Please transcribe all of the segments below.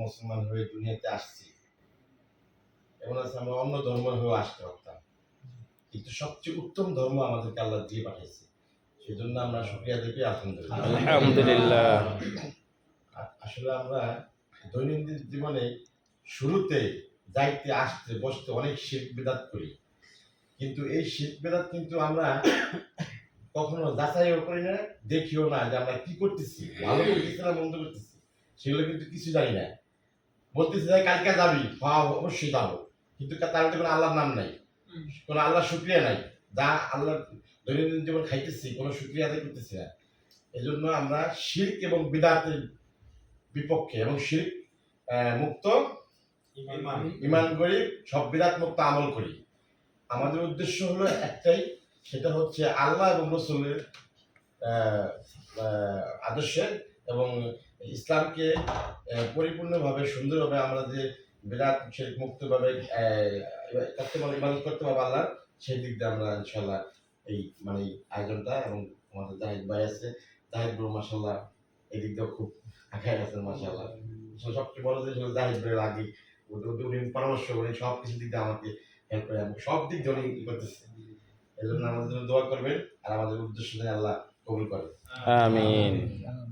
মুসলমান হয়ে দুনিয়াতে আসছি। এমন আছে আমরা অন্য ধর্ম হয়ে আসতে পারতাম। কিন্তু সবচেয়ে উত্তম ধর্ম আমাদেরকে আল্লাহ দিয়ে পাঠিয়েছে। সেজন্য আমরা শুক্রিয়া দেখি আলহামদুলিল্লাহ। আলহামদুলিল্লাহ। আসলে আমরা দৈনন্দিন জীবনে শুরুতে যাইতে আসতে বসতে অনেক শিল্প বেদাত করি। কিন্তু এই শিল্প বেদাত কিন্তু আমরা কখনো যাচাইও করি না দেখিও না যে আমরা কি করতেছি ভালো করতেছি না মন্দ করতেছি সেগুলো কিন্তু কিছু জানি না। বলতেছি যে কালকে যাবি। হ্যাঁ অবশ্যই যাব। কিন্তু তার মধ্যে কোনো আল্লাহর নাম নাই। কোনো আল্লাহ শুক্রিয়া নাই। যা আল্লাহ দৈনন্দিন জীবন খাইতেছি কোনো শুক্রিয়া আদায় করতেছি না। এই জন্য আমরা শির্ক এবং বিদাতের বিপক্ষে এবং শির্ক মুক্ত ইমান। করি সব বিদাত মুক্ত আমল করি। আমাদের উদ্দেশ্য হলো একটাই সেটা হচ্ছে আল্লাহ এবং রসুলের আহ, আহ, আদর্শে এবং ইসলামকে পরিপূর্ণভাবে সুন্দরভাবে আমরা যে বিরাট শির্ক মুক্তভাবে পারব ইবাদত করতে পারব আল্লাহ সেই দিক দিয়ে আমরা ইনশাল্লাহ এই মানে আয়োজনটা এবং আমাদের জাহিদ ভাই আছে জাহিদ ব্রু মাসাল্লাহ এই দিক দিয়েও খুব আগায় গেছেন মাসাল্লাহ সবচেয়ে বড় জিনিস হলো জাহিদ ভাইয়ের আগে উনি- পরামর্শ করেন সব কিছু দিক দিয়ে আমাকে হেল্প করে এবং সব দিক দিয়ে উনি করতেছে। এই জন্য আমাদের জন্য দোয়া করবেন আর আমাদের উদ্দেশ্য নিয়ে আল্লাহ কবুল করে আমিন।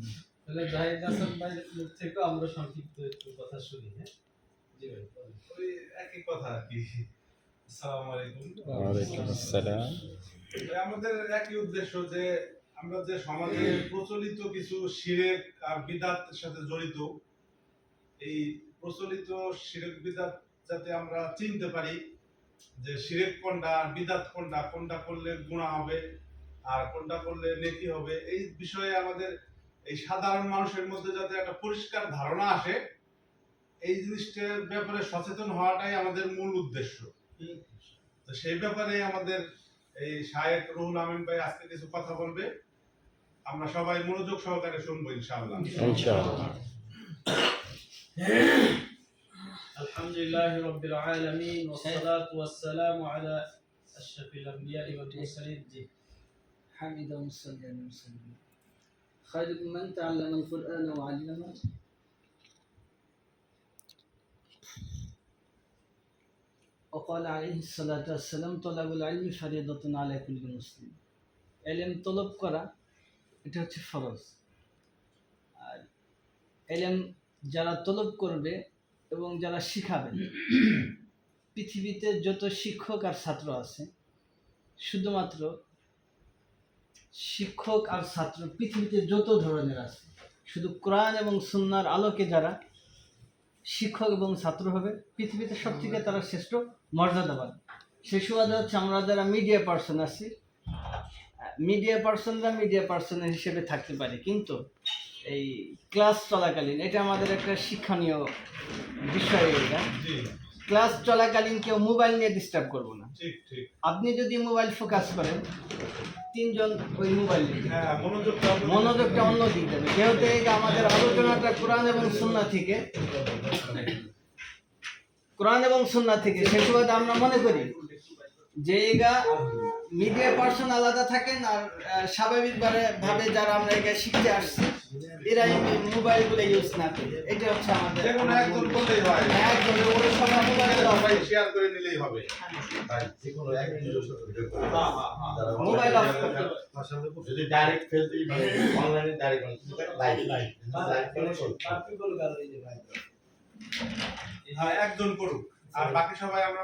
তাহলে জাহিদ হাসান ভাইয়ের মুখ থেকেও আমরা সংক্ষিপ্ত একটু কথা শুনি হ্যাঁ? জি ভাই ওই একই কথা আর কি। আসসালামু আলাইকুম। ওয়ালাইকুম আসসালাম। আমাদের একই উদ্দেশ্য যে আমরা যে সমাজে প্রচলিত কিছু শিরেক আর বিদাতের সাথে জড়িত এই প্রচলিত শিরেক বিদাত যাতে আমরা চিনতে পারি যে শিরেক কোনটা আর বিদাত কোনটা কোনটা করলে গুণা হবে আর কোনটা করলে নেকি হবে এই বিষয়ে আমাদের এই সাধারণ মানুষের মধ্যে যাতে একটা পরিষ্কার ধারণা আসে এই জিনিসটার ব্যাপারে সচেতন হওয়াটাই আমাদের মূল উদ্দেশ্য তো সেই ব্যাপারে আমাদের এই শায়েক রুহুল আমিন ভাই আজকে কিছু কথা বলবে আমরা সবাই মনোযোগ সহকারে শুনবো ইনশাআল্লাহ ইনশাআল্লাহ الحمد لله رب العالمين والصلاة والسلام على أشرف الأنبياء والمرسلين جي حمد ومصلي على المسلمين خيركم من تعلم القرآن وعلمه وقال عليه الصلاة والسلام طلب العلم فريضة على كل مسلم এলেম তলব করা এটা হচ্ছে ফরজ আর এলেম যারা তলব করবে এবং যারা শিখাবে পৃথিবীতে যত শিক্ষক আর ছাত্র আছে শুধুমাত্র শিক্ষক আর ছাত্র, পৃথিবীতে যত ধরনের আছে, শুধু কোরআন এবং সুন্নার আলোকে যারা শিক্ষক এবং ছাত্র হবে, পৃথিবীতে সব থেকে তারা শ্রেষ্ঠ মর্যাদাবান। সেই সুবাদে হচ্ছে আমরা যারা মিডিয়া পার্সন আছি মিডিয়া পার্সনরা মিডিয়া পার্সন হিসেবে থাকতে পারে, কিন্তু এই ক্লাস চলাকালীন, এটা আমাদের একটা শিক্ষণীয় বিষয় এটা। ক্লাস চলাকালীন কেউ মোবাইল নিয়ে ডিস্টার্ব করব না। আপনি যদি মোবাইল ফোকাস করেন তিনজন ওই মোবাইল হ্যাঁ মনোযোগটা অন্য দিক দেবে। যেহেতু এই যে আমাদের আলোচনাটা কোরআন এবং সুন্না থেকে কোরআন এবং সুন্না থেকে সে সুবাদে আমরা মনে করি যে এগা মিডিয়া পার্সন আলাদা থাকেন আর স্বাভাবিকভাবে ভাবে যারা আমরা এগা শিখতে আসছি এরা ইউজ না করি। এটা হচ্ছে আমাদের যে কোনো একজন বললেই হয়। একজন ওরা মোবাইল সবাই শেয়ার করে নিলেই হবে। তাই যে কোনো এক হ্যাঁ, হ্যাঁ, হ্যাঁ। মোবাইল অফ যদি ডাইরেক্ট ফেসবুক মানে অনলাইনে ডাইরেক্ট লাইভ লাইভ লাইভ করে চলছে হ্যাঁ একজন করুক। আর বাকি সবাই আমরা